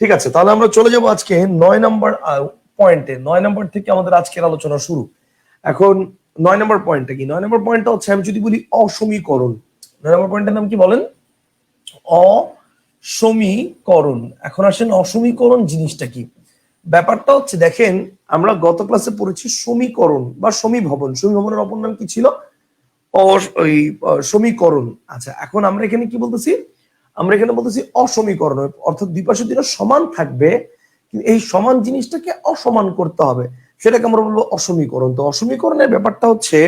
ঠিক আছে, তাহলে আমরা চলে যাব আজকে নয় নম্বর পয়েন্টে নয় নম্বর থেকে আমাদের আজকের আলোচনা শুরু। এখন নয় নম্বর পয়েন্টটা কি? নয় নম্বর পয়েন্টটা হচ্ছে আমি যদি বলি অসমীকরণ। নয় নম্বর পয়েন্টের নাম কি বলেন? অসমীকরণ। এখন আসেন অসমীকরণ জিনিসটা কি? ব্যাপারটা হচ্ছে দেখেন, আমরা গত ক্লাসে পড়েছি সমীকরণ বা সমীভবন। সমীভবনের অপর নাম কি ছিল? সমীকরণ। আচ্ছা এখন আমরা এখানে কি বলতেছি? আমরা এখানে বলতেছি অসমীকরণ, অর্থাৎ দুই পাশে দুটো সমান থাকবে, কিন্তু এই সমান জিনিসটাকে অসমান করতে হবে। সেটাকে আমরা বলব অসমীকরণ। তো অসমীকরণের ব্যাপারটা হচ্ছে,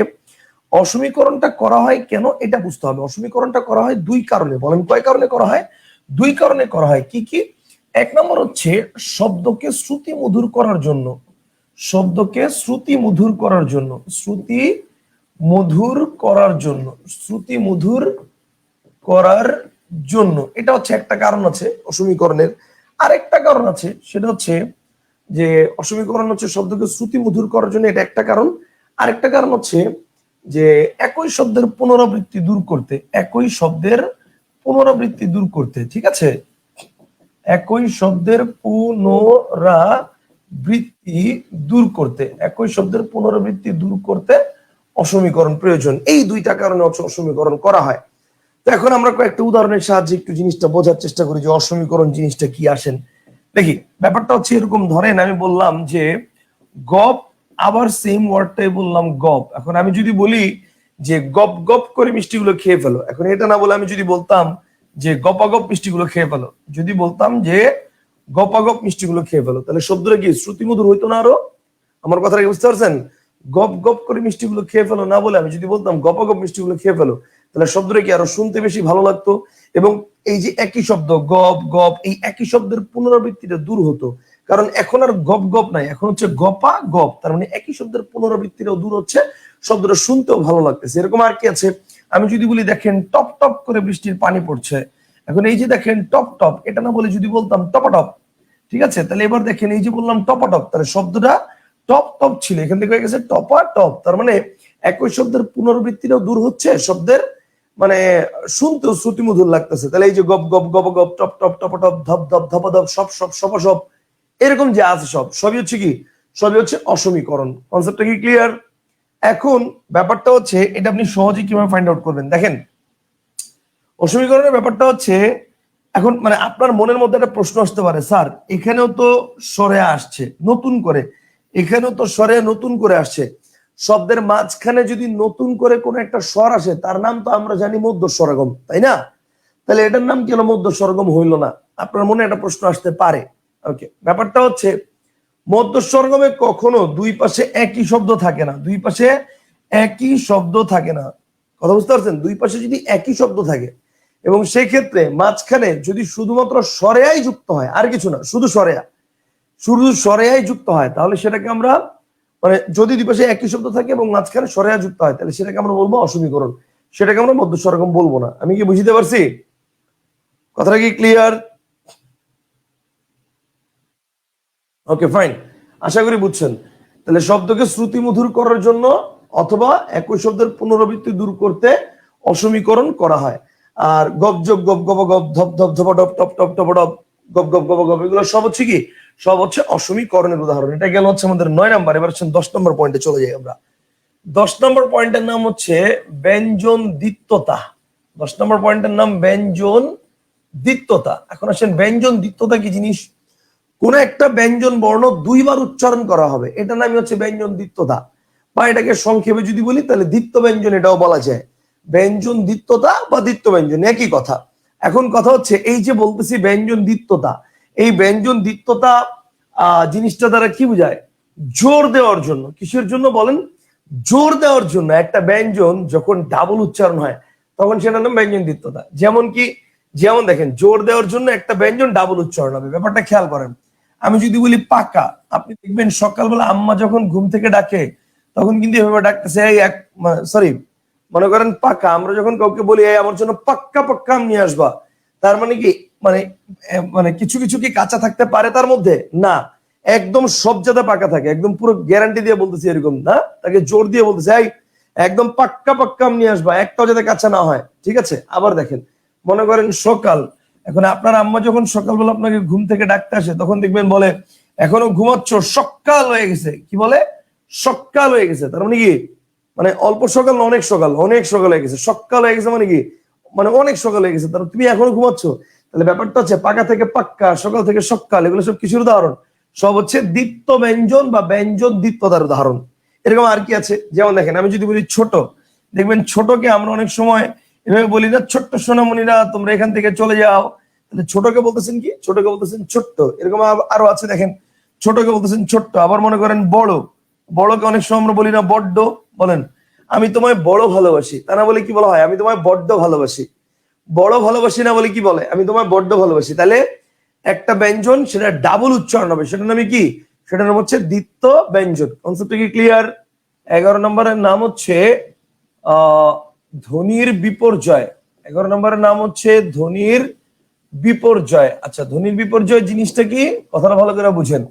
অসমীকরণটা করা হয় কেন এটা বুঝতে হবে। অসমীকরণটা করা হয় দুই কারণে। বলেন, কয় কারণে করা হয়? দুই কারণে করা হয়। কি কি? এক নম্বর হচ্ছে শব্দকে শ্রুতি মধুর করার জন্য। শব্দকে শ্রুতি মধুর করার জন্য। শ্রুতি মধুর করার জন্য। শ্রুতি মধুর করার জন্য। এটা হচ্ছে একটা কারণ আছে অসমীকরণের। আরেকটা কারণ আছে, সেটা হচ্ছে যে অসমীকরণ হচ্ছে শব্দকে শ্রুতি মধুর করার জন্য এটা একটা কারণ। আরেকটা কারণ হচ্ছে যে একই শব্দের পুনরাবৃত্তি দূর করতে, একই শব্দের পুনরাবৃত্তি দূর করতে, ঠিক আছে? একই শব্দের পুনরাবৃত্তি দূর করতে, একই শব্দের পুনরাবৃত্তি দূর করতে অসমীকরণ প্রয়োজন। এই দুইটা কারণে অসমীকরণ করা হয়। তো এখন আমরা কয়েকটা উদাহরণের সাহায্যে একটু জিনিসটা বোঝার চেষ্টা করি যে অসমীকরণ জিনিসটা কি আসেন। দেখি, ব্যাপারটা হচ্ছে এরকম, ধরেন আমি বললাম যে গপ, আবার সেম ওয়ার্ডটাই বললাম গপ। এখন আমি যদি বলি যে গপ গপ করে মিষ্টিগুলো খেয়ে ফেলো। এখন এটা না বলে আমি যদি বলতাম যে গপাগপ মিষ্টিগুলো খেয়ে ফেলো। যদি বলতাম যে গপাগপ মিষ্টিগুলো খেয়ে ফেলো, তাহলে শব্দটা কি, শ্রুতিমধুর হইতো না আরও? আমার কথাটা বুঝতে পারছেন? গপ গপ করে মিষ্টিগুলো খেয়ে ফেলো না বলে আমি যদি বলতাম গপাগপ মিষ্টিগুলো খেয়ে ফেলো তাহলে শব্দটা কি আরও শুনতে বেশি ভালো লাগতো? এবং এই যে একই শব্দ গপ গপ এই একই শব্দের পুনরাবৃত্তিটা দূর হতো। কারণ এখন আর গপ গপ নাই, এখন হচ্ছে গপা, গপ। তার মানে একই শব্দের পুনরাবৃত্তিটাও দূর হচ্ছে, শব্দটা শুনতেও ভালো লাগতেছে। এরকম আর কি আছে? আমি যদি বলি, দেখেন টপ টপ করে বৃষ্টির পানি পড়ছে। এখন এই যে দেখেন টপ টপ, এটা না বলে যদি বলতাম টপাটপ ঠিক আছে? তাহলে এবার দেখেন এই যে বললাম টপাটপ তাহলে শব্দটা টপ টপ ছিল। এখান থেকে হয়ে গেছে টপা, টপ। তার মানে একই শব্দের পুনরাবৃত্তিটাও দূর হচ্ছে, শব্দের মানে শুনতেও শ্রুতিমধুর লাগতেছে। তাহলে এই যে গপ গপ গপ গপ, টপ টপ টপ টপ, ধপ ধপ ধপ ধপ, সব সব সব সব, এরকম যে আছে সব। সবই হচ্ছে কি? সবই হচ্ছে অসমীকরণ। কনসেপ্টটা কি ক্লিয়ার এখন ব্যাপারটা হচ্ছে, এটা আপনি সহজে কীভাবে ফাইন্ড আউট করবেন? দেখেন, অসমীকরণের ব্যাপারটা হচ্ছে, এখন মানে আপনার মনের মধ্যে একটা প্রশ্ন আসতে পারে, স্যার, এখানেও তো সরে আসছে, নতুন করে। এখানেও তো স্বরে নতুন করে আসছে। শব্দের মাঝখানে যদি নতুন করে কোনো একটা স্বর আসে, তার নাম তো আমরা জানি মধ্য স্বরগম তাই না? তাহলে এটার নাম কেন মধ্য স্বরগম হইল না? আপনার মনে একটা প্রশ্ন আসতে পারে। ওকে ব্যাপারটা হচ্ছে মধ্য স্বরগমে কখনো দুই পাশে একই শব্দ থাকে না। দুই পাশে একই শব্দ থাকে না। কথা বুঝতে পারছেন? দুই পাশে যদি একই শব্দ থাকে, এবং সেক্ষেত্রে মাঝখানে যদি শুধুমাত্র সরেয়াই যুক্ত হয়, আর কিছু না, শুধু সরেয়া শুধু সরেয়াই যুক্ত হয়, তাহলে সেটাকে আমরা মানে যদি দুই পাশে একই শব্দ থাকে এবং মাঝখানে সরেয়া যুক্ত হয়, তাহলে সেটাকে আমরা বলব অসমীকরণ। সেটাকে আমরা মধ্য স্বরগম বলব না। আমি কি বুঝতে পারছি? কথাটা কি ক্লিয়ার ওকে ফাইন আশা করি বুঝছেন। তাহলে শব্দকে শ্রুতি মধুর করার জন্য অথবা একই শব্দের পুনরাবৃত্তি দূর করতে অসমীকরণ করা হয়। আর গপ জপ গপ গপ গপ, ধপ ধপ ধপ ডপ টপ টপ টপ ডপ গপ গপ গপ গপ, এগুলো সব হচ্ছে কি? সব হচ্ছে অসমীকরণের উদাহরণ। এটা গেল হচ্ছে আমাদের নয় নাম্বার, এবার হচ্ছে দশ নম্বর পয়েন্টে চলে যাই আমরা। দশ নম্বর পয়েন্টের নাম হচ্ছে ব্যঞ্জন দ্বিত্বতা দশ নম্বর পয়েন্টের নাম ব্যঞ্জন দ্বিত্বতা এখন আসেন, ব্যঞ্জন দ্বিত্বতা কি জিনিস? কোন একটা ব্যঞ্জন বর্ণ দুইবার উচ্চারণ করা হবে। এটা নামই হচ্ছে ব্যঞ্জন দ্বিত্বতা বা এটাকে সংক্ষেপে যদি বলি, তাহলে দ্বিত্ব ব্যঞ্জন এটাও বলা যায়। ব্যঞ্জন দ্বিত্বতা বা দ্বিত্ব ব্যঞ্জন, একই কথা। এখন কথা হচ্ছে, এই যে বলতেছি ব্যঞ্জন দ্বিত্বতা এই ব্যঞ্জন দ্বিত্বতা জিনিসটা দ্বারা কি বোঝায়? জোর দেওয়ার জন্য। কিসের জন্য বলেন? জোর দেওয়ার জন্য। একটা ব্যঞ্জন যখন ডাবল উচ্চারণ হয়, তখন সেটার নাম ব্যঞ্জন দ্বিত্বতা যেমন কি, যেমন দেখেন, জোর দেওয়ার জন্য একটা ব্যঞ্জন ডাবল উচ্চারণ হবে। ব্যাপারটা খেয়াল করেন। আমি যদি বলি পাকা, আপনি দেখবেন সকালবেলা আম্মা যখন ঘুম থেকে ডাকে, তখন কিন্তু এভাবে ডাকতেছে, এই এক সরি মনে করেন পাকা। আমরা যখন কাউকে বলি আমার জন্য পাক্কা পাক্কা আম নিয়ে আসবা। তার মানে কি মানে মানে কিছু কিছু কি কাঁচা থাকতে পারে তার মধ্যে? না। একদম সব যাতে পাকা থাকে। একদম পুরো গ্যারান্টি দিয়ে বলতেছি এরকম, না? তাকে জোর দিয়ে বলতেছে, এই, একদম পাক্কা পাক্কা আম নিয়ে আসবা। একটাও যাতে কাঁচা না হয়। ঠিক আছে? আবার দেখেন। মনে করেন সকাল। এখন আপনার আম্মা যখন সকালবেলা আপনাকে ঘুম থেকে ডাকতে আসে, তখন দেখবেন বলে, এখনও ঘুমাচ্ছ? সকাল হয়ে গেছে। কি বলে? সকাল হয়ে গেছে। তার মানে কি? মানে অল্প সকাল অনেক সকাল? অনেক সকাল হয়ে গেছে। সকাল হয়ে গেছে মানে কি? মানে অনেক সকাল হয়ে গেছে। তার তুমি এখনও ঘুমাচ্ছ? তাহলে ব্যাপারটা হচ্ছে পাকা থেকে পাক্কা, সকাল থেকে সকাল, এগুলো সব কিছুর উদাহরণ। সব হচ্ছে দ্বিত্ব ব্যঞ্জন বা ব্যঞ্জন দ্বিত্বতার উদাহরণ। এরকম আর কি আছে? যেমন দেখেন, আমি যদি বলি ছোট, দেখবেন ছোটকে আমরা অনেক সময় এভাবে বলি না, ছোট্ট সোনামণিরা, তোমরা এখান থেকে চলে যাও। তাহলে ছোটকে বলতেছেন কি? ছোটকে বলতেছেন ছোট্ট। এরকম আরও আছে দেখেন, ছোটকে বলতেছেন ছোট্ট। আবার মনে করেন বড়। বড়কে অনেক সময় আমরা বলি না, বড্ড। বলেন, আমি তোমায় বড় ভালোবাসি। তা না বলে কি বলা হয়? আমি তোমায় বড্ড ভালোবাসি। বড় ভালোবাসি না বলে কি বলে? আমি তোমায় বড্ড ভালোবাসি। তাহলে একটা ব্যঞ্জন, সেটা ডাবল উচ্চারণ হবে। সেটার নামে কি? সেটার নাম হচ্ছে দ্বিত্ব ব্যঞ্জন। কনসেপ্টটা কি ক্লিয়ার এগারো নম্বরের নাম হচ্ছে ধ্বনির বিপর্যয়। এগারো নম্বরের নাম হচ্ছে ধ্বনির বিপর্যয়। আচ্ছা ধ্বনির বিপর্যয় জিনিসটা কি? কথাটা ভালো করে বুঝেন।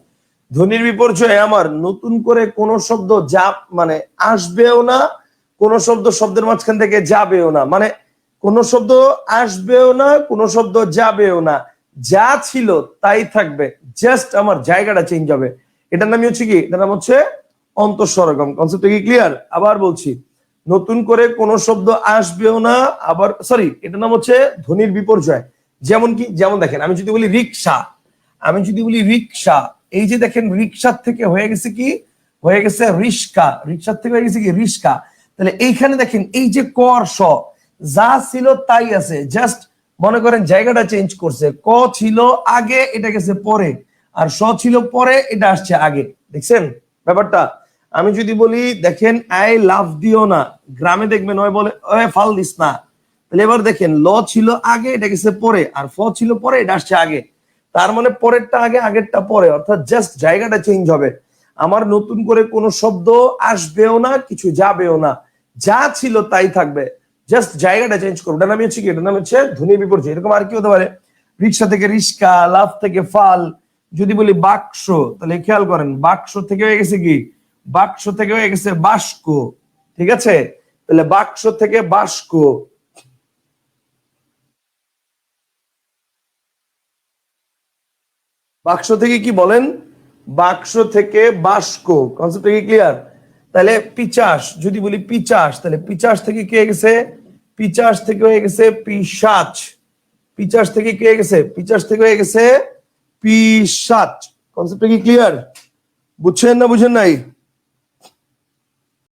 ধ্বনির বিপর্যয় আমার নতুন করে কোন শব্দ যা মানে আসবেও না, কোন শব্দ শব্দের মাঝখান থেকে যাবেও না। মানে কোন শব্দ আসবেও না, কোন শব্দ যাবেও না। যা ছিল তাই থাকবে। জাস্ট আমার জায়গাটা চেঞ্জ হবে। এটার নামই হচ্ছে কি? এটার নাম হচ্ছে অন্তঃস্বরগম। কনসেপ্ট কি ক্লিয়ার আবার বলছি, নতুন করে কোন শব্দ আসবেও না, আবার সরি এটার নাম হচ্ছে ধ্বনির বিপর্যয়। যেমন কি, যেমন দেখেন, আমি যদি বলি রিক্সা, আমি যদি বলি রিক্সা, এই যে দেখেন, রিক্সার থেকে হয়ে গেছে কি? হয়ে গেছে রিস্কা রিক্সার থেকে হয়ে গেছে কি? রিস্কা তাহলে এইখানে দেখেন, এই যে কর স যা ছিল তাই আছে। জাস্ট মনে করেন জায়গাটা চেঞ্জ করছে। ক ছিল আগে, এটা গেছে পরে। আর স ছিল পরে, এটা আসছে আগে। দেখছেন ব্যাপারটা? আমি যদি বলি, দেখেন আই লাভ দিও না। গ্রামে দেখবেন, ওই বলে ফাল দিস না। তাহলে এবার দেখেন, ল ছিল আগে, এটা গেছে পরে। আর ফ ছিল পরে, এটা আসছে আগে। তার মানে পরেরটা আগে, আগেরটা পরে। অর্থাৎ জাস্ট জায়গাটা চেঞ্জ হবে। আমার নতুন করে কোনো শব্দ আসবেও না, কিছু যাবেও না। যা ছিল তাই থাকবে। জাস্ট জায়গাটা চেঞ্জ করব নাম হচ্ছে কি? এটার নাম হচ্ছে ধ্বনি বিপর্যয়। এরকম আর কি হতে পারে? রিক্সা থেকে রিস্কা লাভ থেকে ফাল, যদি বলি বাক্স, তাহলে খেয়াল করেন, বাক্স থেকে হয়ে গেছে কি? বাক্স থেকে হয়ে গেছে বাস্ক ঠিক আছে? তাহলে বাক্স থেকে বাস্ক বাক্স থেকে কি বলেন? বাক্স থেকে বাস্ক কনসেপ্ট কি ক্লিয়ার তাহলে পিচাস, যদি বলি পিচাস, তাহলে পিচাস থেকে কে গেছে? পিচাস থেকে হয়ে গেছে পিসাচ। পিচাস থেকে কে গেছে? পিচাস থেকে হয়ে গেছে পিসাচ। কনসেপ্টটা কি ক্লিয়ার বুঝছেন না বুঝেন নাই?